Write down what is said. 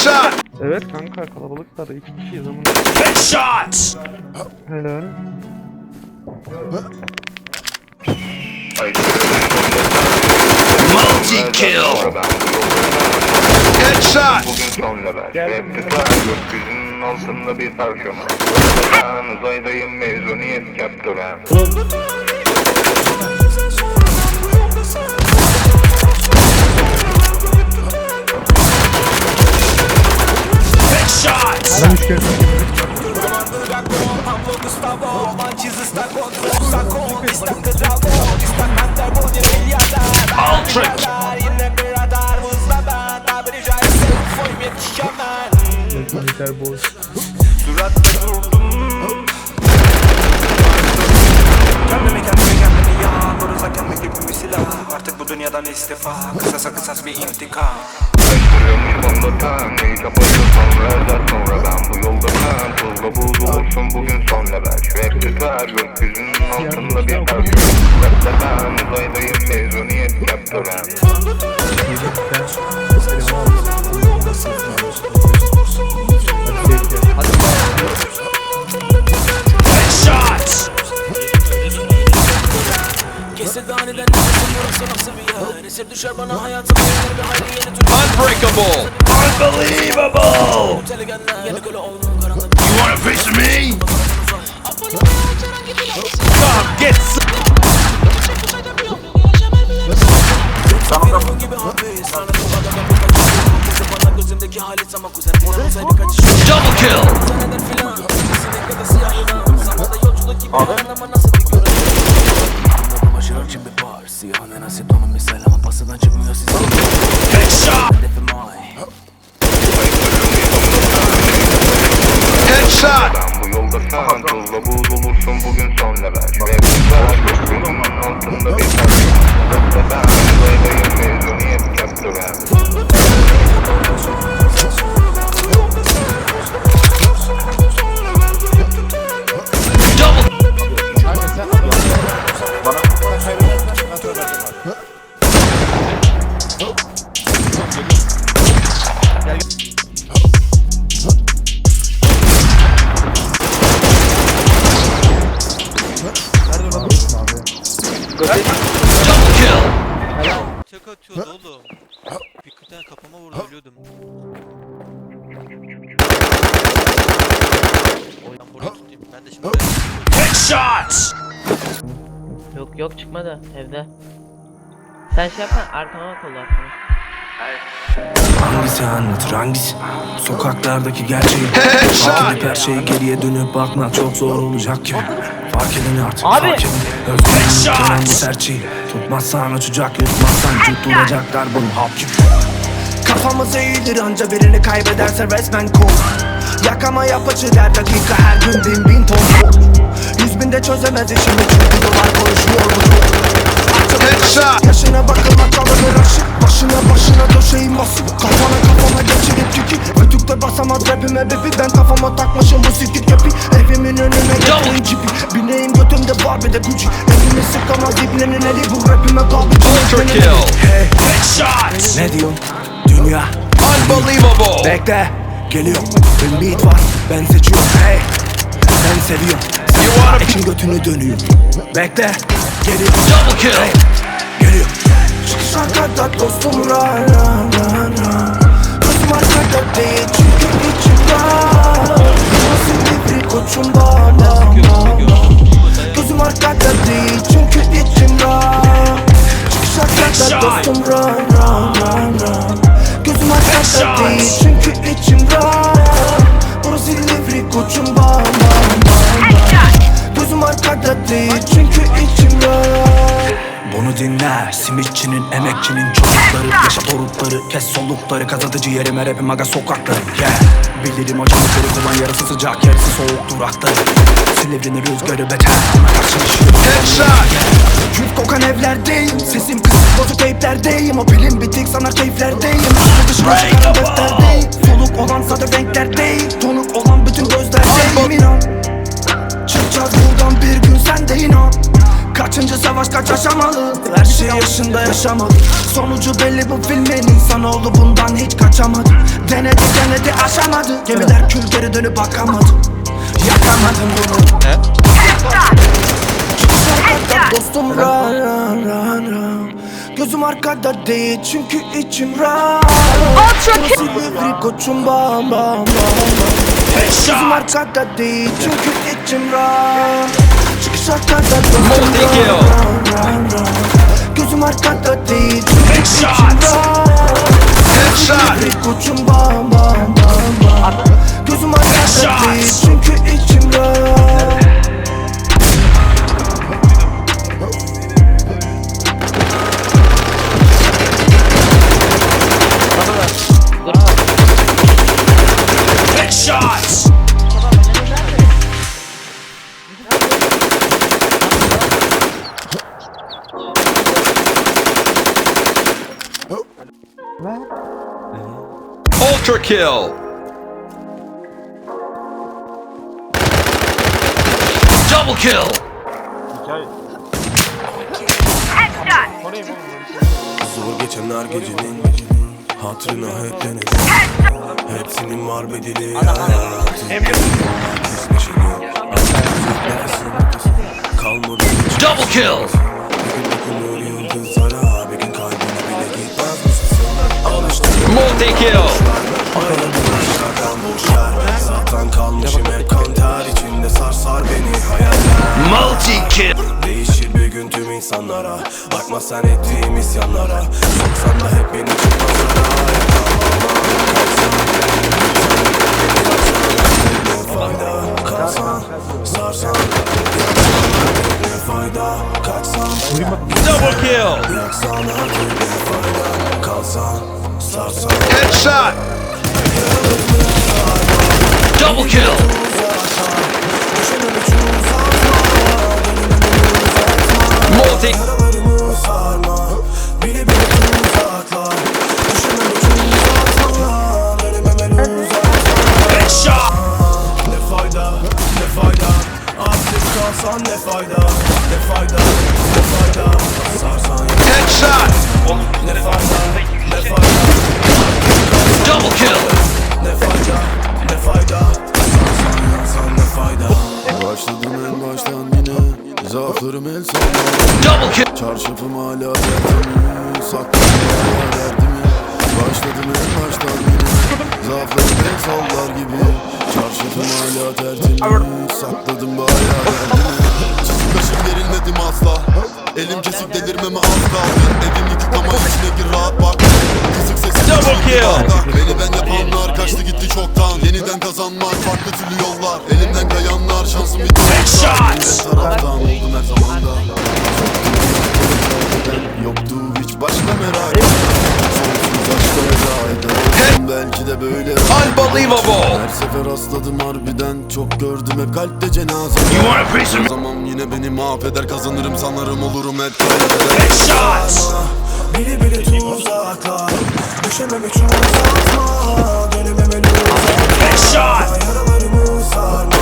Headshot! Evet kanka kalabalıklar iki kişiyiz ama. Headshot! Helal. Multi-kill! Headshot! Bugün son. Hep tutar gökyüzünün altında bir parşömen. Ben uzaydayım mezuniyet kaptıran. Boş. Kendimi kendimi kendimi silah Artık bu dünyadan istifa Kısasa kısas bir intikam Kaçırılmış fondöten İyice bayıl sonra ezer sonra ben bu yolda ben Tuzla buz olursun bugün son level hep tutar gökyüzünün altında bir parşömen. Rapte ben uzaydayım mezuniyet kaptıran. Aniden nefesim burası nasıl bir yer Esir düşer bana hayatım yeni bir hayli yeni Unbreakable! Unbelievable! You want a piece of me? Come get some! Film gibi hapis Lanet bu adama bu kaçış Kesin bana gözümdeki halit ama kuzen Buradan Tek atıyordu oğlum. Birkaç kafama vurdu ölüyordum. Ben burayı tutayım. Ben de şimdi Headshot! Yok yok çıkmadı evde. Sen şey yapma arkama kolla arkama. Hangisi anlatır hangisi Sokaklardaki gerçeği Fark edip her şeyi geriye dönüp bakmak çok zor olacak gibi Fark edin artık Abi! fark edin. Özgürlüğün dönen bu serçeyi Tutmazsan uçacak yutmazsan tutturacaklar bunu hap. Kafamız eğilir anca birini kaybederse resmen kol Yakama yapıcı der dakika her gün bin bin ton Yüz binde çözemez işimi çünkü dolar konuşuyor bu Headshot! Yaşına bakılmak alınır aşık Başına başına döşeğim basık Kafana Ötükte basamaz rapime bebi Ben kafama takmışım bu sikik kepi. Evimin önüne getirin cipi Bineğim götümde var bir de Gucci Elimi sıkamaz ibnenin eli Bu rapime kaldı. Ultra kill! Hey. Headshot! ne diyorsun? Dünya. Unbelievable! Bekle. Geliyor. Bir beat var. Ben seçiyorum. Hey. Ben seviyorum. You wanna ekin götünü dönüyor. Bekle. Geliyor. Double kill! Hey, geliyor. Çıkışa kadar dostum ra ra ra ra. Kızım arkada değil var Nasıl bir koçum bana Gözüm arkada değil çünkü içim rahat kadar Headshot. dostum ra ra ra Gözüm arkada değil çünkü içim rahat Burası livri koçum bana Gözüm arkada değil çünkü içim rahat bunu dinle Simitçinin, emekçinin çocukları Yaşa torutları, kes solukları Kazıdıcı yerim her hepim aga sokakları yeah. Bilirim acımı kırık olan yarısı sıcak Yarısı soğuk durakları Silivrini rüzgarı beter Bana karşı işiyor Headshot! Küf kokan evlerdeyim Sesim kısık bozuk teyplerdeyim. O pilim bitik sana keyiflerdeyim. Üstü dışına çıkarım defterdeyim Soluk olan zaten renklerdeyim Tonuk olan bütün gözlerdeyim. İnan Çıkacağız buradan savaş kaç aşamalı Her şey yaşında yaşamadı. Sonucu belli bu filmin insanoğlu bundan hiç kaçamadı. Denedi denedi aşamadı. Gemiler kül geri dönüp bakamadı. Yakamadım bunu. Çıkış arkada dostum ran ran ran ran Gözüm arkada değil çünkü içim ran Ultra Silivri koçum bam bam bam bam. Gözüm arkada değil çünkü içim ran Çıkış arkada dostum ran ran Ultra kill. Double kill. Zor geçen her gecenin Hatırına hep denedim Hepsinin var bedeli Kalmadı Double kill. Dokunur yıldızlara Alıştım Multi kill. Şarkıdan boşver Zaten kalmışım hep kan ter içinde sarsar beni hayaller Multi kill. Değişir bir gün tüm insanlara Bakma sen ettiğim isyanlara Soksan da hep beni çıkmazlara Ne fayda kalsan Sarsan Ne fayda kaçsan Double kill. Kalsan ne fayda? Ne fayda, ne fayda? Sarsan ya. Headshot. Ne fayda, ne fayda? Double kill. Ne fayda, ne fayda? Sarsan yansan ne fayda? Başladım en baştan yine. Zaaflarım el sonuna Double kill. Çarşafım hala derdimi Sakladım hala Başladım en baştan yine Zaaflarım sallar gibi. Çarşafım hala tertemiz. Sakladım hala derdimi Çizik kaşım gerilmedim asla? Elim kesik delirmeme az kaldı Evim yıkık ama içine gir rahat bak. Kısık sesim Double kill. Beni ben yapanlar kaçtı gitti çoktan. Yeniden kazanmak farklı türlü yollar. Elimden kayanlar şansım bitti Headshot. Sefer rastladım harbiden. Çok gördüm hep kalpte cenaze. You want a piece of O zaman yine beni mahveder Kazanırım sanırım olurum hep kaybeder Headshots. Bile bile tuzaklar. Düşemem hiç uzatma Dönemem el uzaklar Headshot.